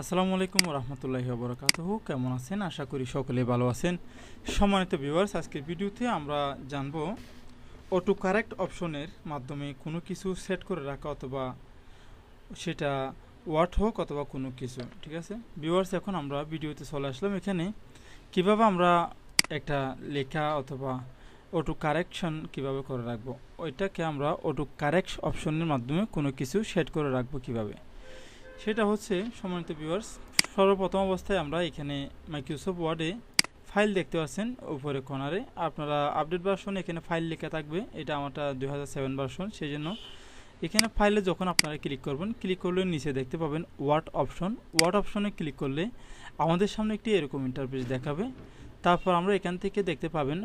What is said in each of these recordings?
আসসালামু আলাইকুম রহমতুল্লাহি বরকাতহ কেমন আছেন? আশা করি সকলে ভালো আছেন। সম্মানিত ভিউয়ার্স আজকের ভিডিওতে আমরা জানব অটো কারেক্ট অপশনের মাধ্যমে কোনো কিছু সেট করে রাখা অথবা সেটা ওয়ার্ড হোক অথবা কোনো কিছু, ঠিক আছে? ভিউয়ার্স এখন আমরা ভিডিওতে চলে আসলাম এখানে। কীভাবে আমরা একটা লেখা অথবা অটো কারেকশন কীভাবে করে রাখব? ওইটাকে আমরা অটো কারেক্ট অপশনের মাধ্যমে কোনো কিছু সেট করে রাখব কীভাবে? সেটা হচ্ছে, সম্মানিত ভিউয়ার্স সর্বপ্রথম অবস্থায় আমরা এখানে মাইক্রোসফট ওয়ার্ডে ফাইল দেখতে পাচ্ছেন উপরে কর্নারে আপনারা আপডেট ভার্সন এখানে ফাইল লেখা থাকবে, এটা আমারটা দুই ভার্সন সেই জন্য এখানে ফাইলে যখন আপনারা ক্লিক করবেন ক্লিক করলে নিচে দেখতে পাবেন ওয়ার্ড অপশন ওয়ার্ড অপশনে ক্লিক করলে আমাদের সামনে একটি এরকম ইন্টারফেস দেখাবে। তারপর আমরা এখান থেকে দেখতে পাবেন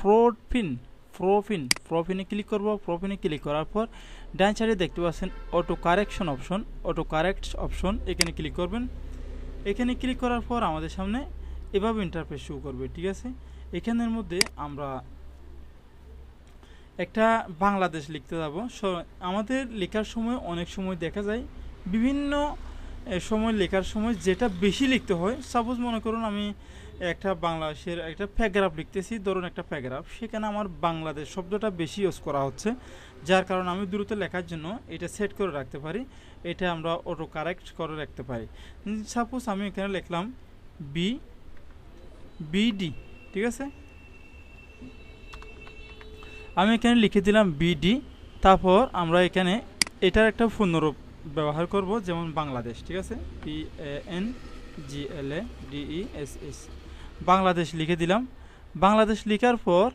প্রোফিন প্রোফিন, প্রোফিনে ক্লিক করব, প্রোফিনে ক্লিক করার পর ডান সাইডে দেখতে পাচ্ছেন auto correction option auto correct option এখানে ক্লিক করবেন। এখানে ক্লিক করার পর আমাদের সামনে এভাবে ইন্টারফেস শুরু করবে, ঠিক আছে? এখানের মধ্যে আমরা একটা বাংলাদেশ লিখতে যাব। আমাদের লেখার সময় অনেক সময় দেখা যায় বিভিন্ন সময় লেখার সময় যেটা বেশি লিখতে হয় সাপোজ মনে করুন আমি একটা বাংলাদেশের একটা প্যারাগ্রাফ লিখতেছি, ধরুন একটা প্যারাগ্রাফ, সেখানে আমার বাংলাদেশ শব্দটা বেশি ইউজ করা হচ্ছে, যার কারণে আমি দ্রুত লেখার জন্য এটা সেট করে রাখতে পারি, এটা আমরা অটো কারেক্ট করে রাখতে পারি। সাপোজ আমি এখানে লিখলাম বি বিডি ঠিক আছে? আমি এখানে লিখে দিলাম বিডি তারপর আমরা এখানে এটার একটা পূর্ণরূপ ব্যবহার করব, যেমন বাংলাদেশ, ঠিক আছে? B A N G L A D E S S Bangladesh লিখে দিলাম। বাংলাদেশ লেখার পর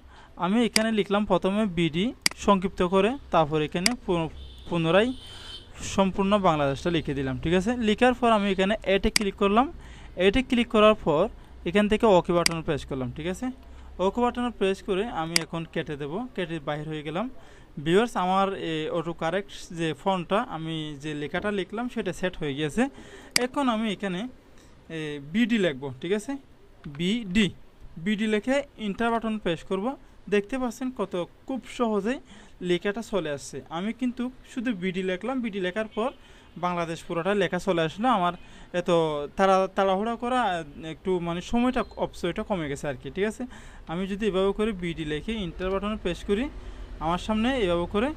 আমি এখানে লিখলাম প্রথমে বিডি সংক্ষিপ্ত করে, তারপর এখানে পুনরায় সম্পূর্ণ বাংলাদেশটা লিখে দিলাম, ঠিক আছে? লেখার পর আমি এখানে এটে ক্লিক করলাম। এটে ক্লিক করার পর এখান থেকে ওকে বাটন প্রেস করলাম, ঠিক আছে? ওকে বাটন প্রেস করে আমি এখন কেটে দেব, কেটে বাইরে হয়ে গেলাম। ভিউয়ার্স আমার অটো কারেক্ট যে ফন্টটা আমি যে লেখাটা লিখলাম, সেটা সেট হয়ে গিয়েছে। এখন আমি এখানে বিডি লিখব, ঠিক আছে? বিডি বিডি লিখে ইন্টার বাটন প্রেস করব। দেখতে পাচ্ছেন কত, খুব সহজেই লেখাটা চলে আসছে। আমি কিন্তু শুধু বিডি লিখলাম। বিডি লেখার পর বাংলাদেশ পুরোটা লেখা চলে আসলো। আমার এত তাড়া, তাড়াহুড়া করা একটু মানে সময়টা, অপচয়টা কমে গেছে আর কি, ঠিক আছে? আমি যদি এভাবে করে বিডি লিখে ইন্টার বাটনে প্রেস করি আমার সামনে এভাবে করে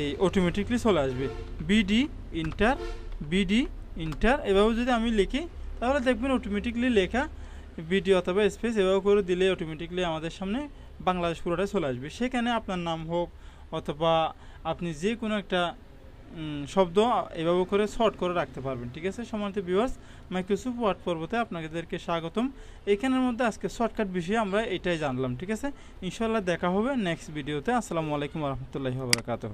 এই অটোমেটিকলি চলে আসবে। বিডি ইন্টার বিডি ইন্টার এভাবে যদি আমি লিখি, তাহলে দেখবেন অটোমেটিকলি লেখা বিডি অথবা স্পেস এভাবে করে দিলে অটোমেটিকলি আমাদের সামনে বাংলাদেশ পুরোটাই চলে আসবে। সেখানে আপনার নাম হোক অথবা আপনি যে কোনো একটা শব্দ এভাবে করে শর্ট করে রাখতে পারবেন, ঠিক আছে? সমান্ত ভিউয়ার্স মাইক্রোসফট ওয়ার্ড পর্বতে আপনাদেরকে স্বাগতম। এখানের মধ্যে আজকে শর্টকাট বিষয়ে আমরা এটাই জানলাম, ঠিক আছে? ইনশাল্লাহ দেখা হবে নেক্সট ভিডিওতে আসসালামু আলাইকুম রহমতুল্লাহি বারকাতহ।